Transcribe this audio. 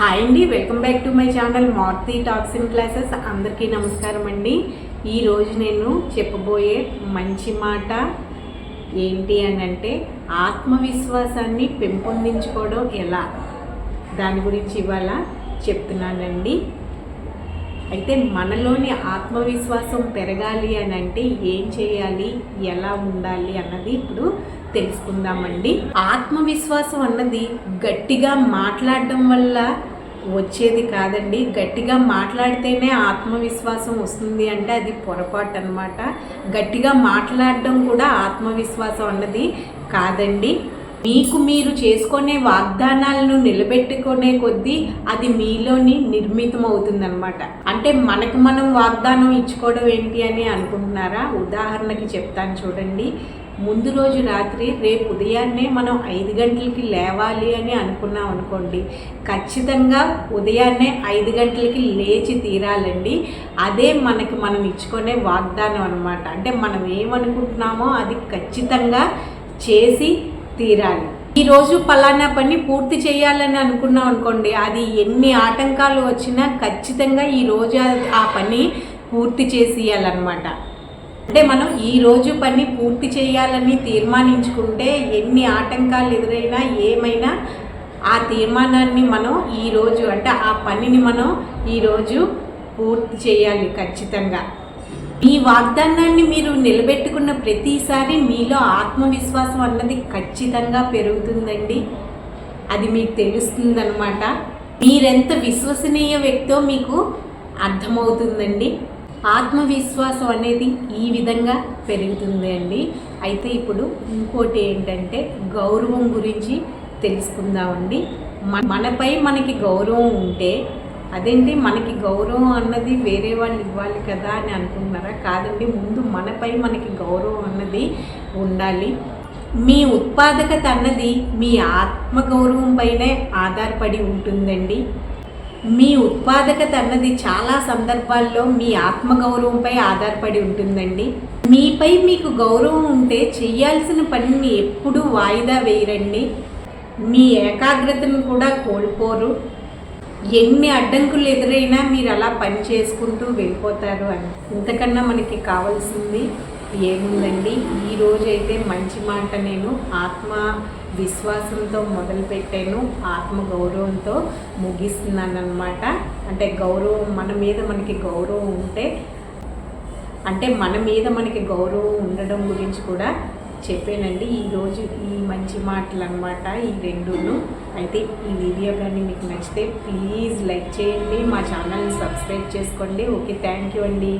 Hi అండి welcome back to my channel Marthi talks in classes అందరికీ నమస్కారం అండి. ఈరోజు నేను చెప్పబోయే మంచి మాట ఏంటి అని అంటే ఆత్మవిశ్వాసాన్ని పెంపొందించుకోవడం ఎలా? దాని గురించి ఇవాళ చెప్తున్నానండి. అయితే మనలోని ఆత్మవిశ్వాసం పెరగాలి అని అంటే ఏం చేయాలి ఎలా ఉండాలి అన్నది ఇప్పుడు తెలుసుకుందామండి. ఆత్మవిశ్వాసం అన్నది గట్టిగా మాట్లాడడం వల్ల వచ్చేది కాదండి. గట్టిగా మాట్లాడితేనే ఆత్మవిశ్వాసం వస్తుంది అంటే అది పొరపాటు అనమాట గట్టిగా మాట్లాడడం కూడా ఆత్మవిశ్వాసం అన్నది కాదండి. మీకు మీరు చేసుకునే వాగ్దానాలను నిలబెట్టుకునే కొద్దీ అది మీలోని నిర్మితం అవుతుందన్నమాట అంటే మనకు మనం వాగ్దానం ఇచ్చుకోవడం ఏంటి అని అనుకుంటున్నారా? ఉదాహరణకి చెప్తాను చూడండి. ముందు రోజు రాత్రి రేపు ఉదయాన్నే మనం ఐదు గంటలకి లేవాలి అని అనుకున్నాం అనుకోండి. ఖచ్చితంగా ఉదయాన్నే ఐదు గంటలకి లేచి తీరాలండి. అదే మనకి మనం ఇచ్చుకునే వాగ్దానం అనమాట అంటే మనం ఏమనుకుంటున్నామో అది ఖచ్చితంగా చేసి తీరాలి. ఈ రోజు పలానా పని పూర్తి చేయాలని అనుకున్నాం అనుకోండి అది ఎన్ని ఆటంకాలు వచ్చినా ఖచ్చితంగా ఈ రోజు ఆ పని పూర్తి చేసేయాలన్నమాట. అంటే మనం ఈ రోజు పని పూర్తి చేయాలని తీర్మానించుకుంటే ఎన్ని ఆటంకాలు ఎదురైనా ఏమైనా ఆ తీర్మానాన్ని మనం ఈరోజు అంటే ఆ పనిని మనం ఈరోజు పూర్తి చేయాలి ఖచ్చితంగా. ఈ వాగ్దానాన్ని మీరు నిలబెట్టుకున్న ప్రతిసారి మీలో ఆత్మవిశ్వాసం అన్నది ఖచ్చితంగా పెరుగుతుందండి. అది మీకు తెలుస్తుందనమాట మీరెంత విశ్వసనీయ వ్యక్తో మీకు అర్థమవుతుందండి. ఆత్మవిశ్వాసం అనేది ఈ విధంగా పెరుగుతుంది అండి. అయితే ఇప్పుడు ఇంకోటి ఏంటంటే గౌరవం గురించి తెలుసుకుందామండి. మనపై మనకి గౌరవం ఉంటే అదేంటి? మనకి గౌరవం అన్నది వేరే వాళ్ళు ఇవ్వాలి కదా అని అనుకుంటున్నారా? కాదండి ముందు మనపై మనకి గౌరవం అన్నది ఉండాలి. మీ ఉత్పాదకత అన్నది మీ ఆత్మగౌరవం పైనే ఆధారపడి ఉంటుందండి. మీ ఉత్పాదకత అన్నది చాలా సందర్భాల్లో మీ ఆత్మగౌరవంపై ఆధారపడి ఉంటుందండి. మీపై మీకు గౌరవం ఉంటే చేయాల్సిన పనిని ఎప్పుడూ వాయిదా వేయరండి. మీ ఏకాగ్రతను కూడా కోల్పోరు. ఎన్ని అడ్డంకులు ఎదురైనా మీరు అలా పని చేసుకుంటూ వెళ్ళిపోతారు అని. ఇంతకన్నా మనకి కావాల్సింది ఏముందండి? ఈ రోజైతే మంచి మాట నేను ఆత్మ విశ్వాసంతో మొదలుపెట్టాను. ఆత్మ గౌరవంతో ముగిస్తున్నాను అనమాట అంటే గౌరవం మన మీద మనకి గౌరవం ఉంటే అంటే మన మీద మనకి గౌరవం ఉండడం గురించి కూడా చెప్పానండి ఈరోజు ఈ మంచి మాటలు అనమాట ఈ రెండును. అయితే ఈ వీడియో కానీ మీకు నచ్చితే ప్లీజ్ లైక్ చేయండి మా ఛానల్ని సబ్స్క్రైబ్ చేసుకోండి. ఓకే థ్యాంక్ యూ అండి.